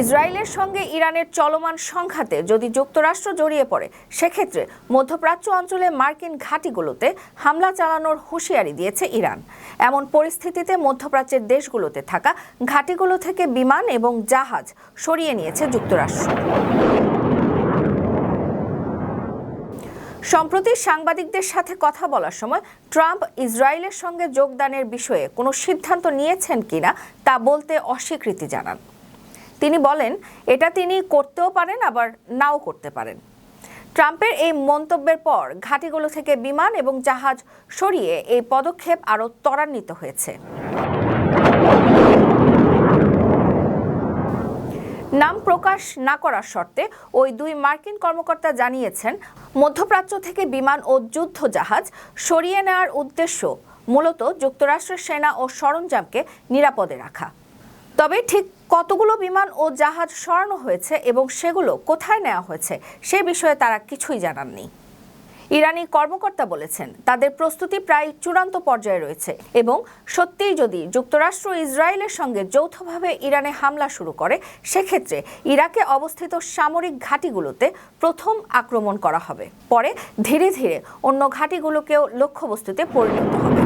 ইসরায়েলের সঙ্গে ইরানের চলমান সংঘাতে যদি যুক্তরাষ্ট্র জড়িয়ে পড়ে, সেক্ষেত্রে মধ্যপ্রাচ্য অঞ্চলে মার্কিন ঘাঁটিগুলোতে হামলা চালানোর হুঁশিয়ারি দিয়েছে ইরান। এমন পরিস্থিতিতে মধ্যপ্রাচ্যের দেশগুলোতে থাকা ঘাঁটিগুলো থেকে বিমান এবং জাহাজ সরিয়ে নিয়েছে যুক্তরাষ্ট্র। সম্প্রতি সাংবাদিকদের সাথে কথা বলার সময় ট্রাম্প ইসরায়েলের সঙ্গে যোগদানের বিষয়ে কোনো সিদ্ধান্ত নিয়েছেন কিনা তা বলতে অস্বীকৃতি জানান। তিনি বলেন, এটা তিনি করতেও পারেন, আবার নাও করতে পারেন। ট্রাম্পের এই মন্তব্যের পর ঘাঁটিগুলো থেকে বিমান এবং জাহাজ সরিয়ে এই পদক্ষেপ আরও ত্বরান্বিত হয়েছে। নাম প্রকাশ না করার শর্তে ওই দুই মার্কিন কর্মকর্তা জানিয়েছেন, মধ্যপ্রাচ্য থেকে বিমান ও যুদ্ধ জাহাজ সরিয়ে নেওয়ার উদ্দেশ্য মূলত যুক্তরাষ্ট্রের সেনা ও সরঞ্জামকে নিরাপদে রাখা। তবে ঠিক কতগুলো বিমান ও জাহাজ সরানো হয়েছে এবং সেগুলো কোথায় নেওয়া হয়েছে, সে বিষয়ে তারা কিছুই জানাননি। ইরানি কর্মকর্তা বলেছেন, তাদের প্রস্তুতি প্রায় চূড়ান্ত পর্যায়ে রয়েছে এবং সত্যিই যদি যুক্তরাষ্ট্র ইসরায়েলের সঙ্গে যৌথভাবে ইরানে হামলা শুরু করে, সেক্ষেত্রে ইরাকে অবস্থিত সামরিক ঘাঁটিগুলোতে প্রথম আক্রমণ করা হবে। পরে ধীরে ধীরে অন্য ঘাঁটিগুলোকেও লক্ষ্যবস্তুতে পরিণত হবে।